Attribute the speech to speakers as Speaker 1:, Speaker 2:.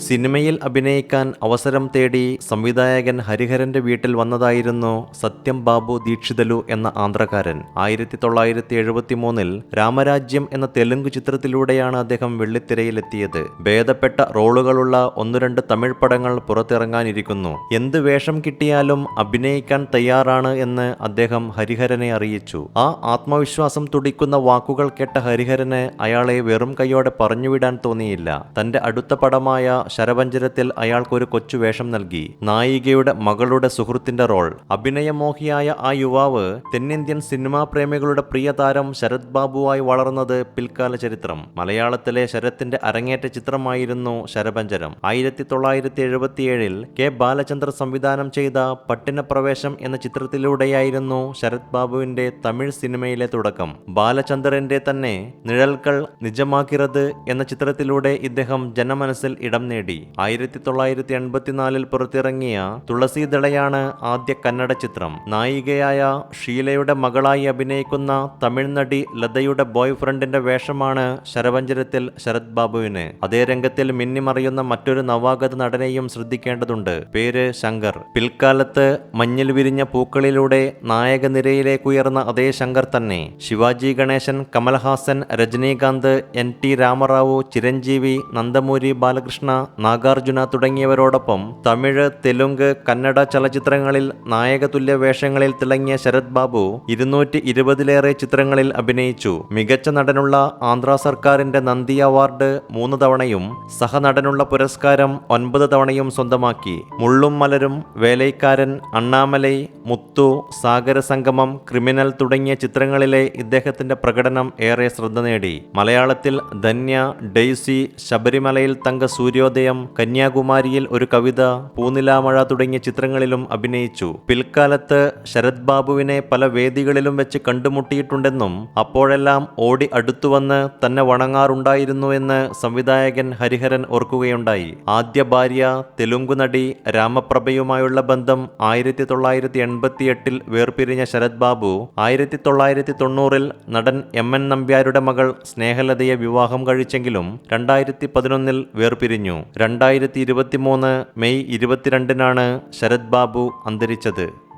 Speaker 1: സിനിമയിൽ അഭിനയിക്കാൻ അവസരം തേടി സംവിധായകൻ ഹരിഹരന്റെ വീട്ടിൽ വന്നതായിരുന്നു സത്യം ബാബു ദീക്ഷിതലു എന്ന ആന്ധ്രക്കാരൻ. ആയിരത്തി തൊള്ളായിരത്തി എഴുപത്തി മൂന്നിൽ രാമരാജ്യം എന്ന തെലുങ്ക് ചിത്രത്തിലൂടെയാണ് അദ്ദേഹം വെള്ളിത്തിരയിലെത്തിയത്. ഭേദപ്പെട്ട റോളുകളുള്ള ഒന്നു രണ്ട് തമിഴ് പടങ്ങൾ പുറത്തിറങ്ങാനിരിക്കുന്നു. എന്ത് വേഷം കിട്ടിയാലും അഭിനയിക്കാൻ തയ്യാറാണ് എന്ന് അദ്ദേഹം ഹരിഹരനെ അറിയിച്ചു. ആ ആത്മവിശ്വാസം തുടിക്കുന്ന വാക്കുകൾ കേട്ട ഹരിഹരന് അയാളെ വെറും കൈയോടെ പറഞ്ഞുവിടാൻ തോന്നിയില്ല. തന്റെ അടുത്ത പടമായ ശരപഞ്ചരത്തിൽ അയാൾക്കൊരു കൊച്ചു വേഷം നൽകി. നായികയുടെ മകളുടെ സുഹൃത്തിന്റെ റോൾ. അഭിനയമോഹിയായ ആ യുവാവ് തെന്നിന്ത്യൻ സിനിമാ പ്രേമികളുടെ പ്രിയ താരം ശരത് ബാബുവായി വളർന്നത് പിൽക്കാല ചരിത്രം. മലയാളത്തിലെ ശരത്തിന്റെ അരങ്ങേറ്റ ചിത്രമായിരുന്നു ശരപഞ്ചരം ആയിരത്തി തൊള്ളായിരത്തി എഴുപത്തിയേഴിൽ കെ ബാലചന്ദ്ര സംവിധാനം ചെയ്ത പട്ടിണപ്രവേശം എന്ന ചിത്രത്തിലൂടെയായിരുന്നു ശരത് ബാബുവിന്റെ തമിഴ് സിനിമയിലെ തുടക്കം. ബാലചന്ദ്രന്റെ തന്നെ നിഴൽക്കൾ നിജമാക്കിറത് എന്ന ചിത്രത്തിലൂടെ ഇദ്ദേഹം ജനമനസ്സിൽ ഇടം നേടി. ആയിരത്തി തൊള്ളായിരത്തി എൺപത്തിനാലിൽ പുറത്തിറങ്ങിയ തുളസീദളയാണ് ആദ്യ കന്നഡ ചിത്രം. നായികയായ ഷീലയുടെ മകളായി അഭിനയിക്കുന്ന തമിഴ് നടി ലതയുടെ ബോയ് ഫ്രണ്ടിന്റെ വേഷമാണ് ശരവഞ്ചരത്തിൽ ശരത് ബാബുവിന്. അതേ രംഗത്തിൽ മിന്നിമറിയുന്ന മറ്റൊരു നവാഗത നടനെയും ശ്രദ്ധിക്കേണ്ടതുണ്ട്. പേര് ശങ്കർ. പിൽക്കാലത്ത് മഞ്ഞിൽ വിരിഞ്ഞ പൂക്കളിലൂടെ നായകനിരയിലേക്കുയർന്ന അതേ ശങ്കർ തന്നെ. ശിവാജി ഗണേശൻ കമൽഹാസൻ രജനീകാന്ത് എൻ ടി രാമറാവു ചിരഞ്ജീവി നന്ദമൂരി ബാലകൃഷ്ണ നാഗാർജുന തുടങ്ങിയവരോടൊപ്പം തമിഴ് തെലുങ്ക് കന്നഡ ചലച്ചിത്രങ്ങളിൽ നായകതുല്യ വേഷങ്ങളിൽ തിളങ്ങിയ ശരത് ബാബു ഇരുന്നൂറ്റി ഇരുപതിലേറെ ചിത്രങ്ങളിൽ അഭിനയിച്ചു. മികച്ച നടനുള്ള ആന്ധ്ര സർക്കാരിന്റെ നന്ദി അവാർഡ് മൂന്ന് തവണയും സഹനടനുള്ള പുരസ്കാരം ഒൻപത് തവണയും സ്വന്തമാക്കി. മുള്ളും മലരും വേലൈക്കാരൻ അണ്ണാമലൈ മുത്തു സാഗരസംഗമം ക്രിമിനൽ തുടങ്ങിയ ചിത്രങ്ങളിലെ ഇദ്ദേഹത്തിന്റെ പ്രകടനം ഏറെ ശ്രദ്ധ നേടി. മലയാളത്തിൽ ധന്യ ഡെയ്സി ശബരിമലയിൽ തങ്ക സൂര്യോദയം കന്യാകുമാരിയിൽ ഒരു കവിത പൂനിലാമഴ തുടങ്ങിയ ചിത്രങ്ങളിലും അഭിനയിച്ചു. പിൽക്കാലത്ത് ശരത് ബാബുവിനെ പല വേദികളിലും വെച്ച് കണ്ടുമുട്ടിയിട്ടുണ്ടെന്നും അപ്പോഴെല്ലാം ഓടി അടുത്തുവന്ന് തന്നെ വണങ്ങാറുണ്ടായിരുന്നുവെന്ന് സംവിധായകൻ ഹരിഹരൻ ഓർക്കുകയുണ്ടായി. ആദ്യ ഭാര്യ തെലുങ്കു നടി രാമപ്രഭയുമായുള്ള ബന്ധം ആയിരത്തി തൊള്ളായിരത്തി എൺപത്തി എട്ടിൽ വേർപിരിഞ്ഞ ശരത് ബാബു ആയിരത്തി തൊള്ളായിരത്തി തൊണ്ണൂറിൽ നടൻ എം എൻ നമ്പ്യാരുടെ മകൾ സ്നേഹലതയെ വിവാഹം കഴിച്ചെങ്കിലും രണ്ടായിരത്തി പതിനൊന്നിൽ വേർപിരിഞ്ഞു. രണ്ടായിരത്തി ഇരുപത്തിമൂന്ന് മെയ് ഇരുപത്തിരണ്ടിനാണ് ശരത് ബാബു അന്തരിച്ചത്.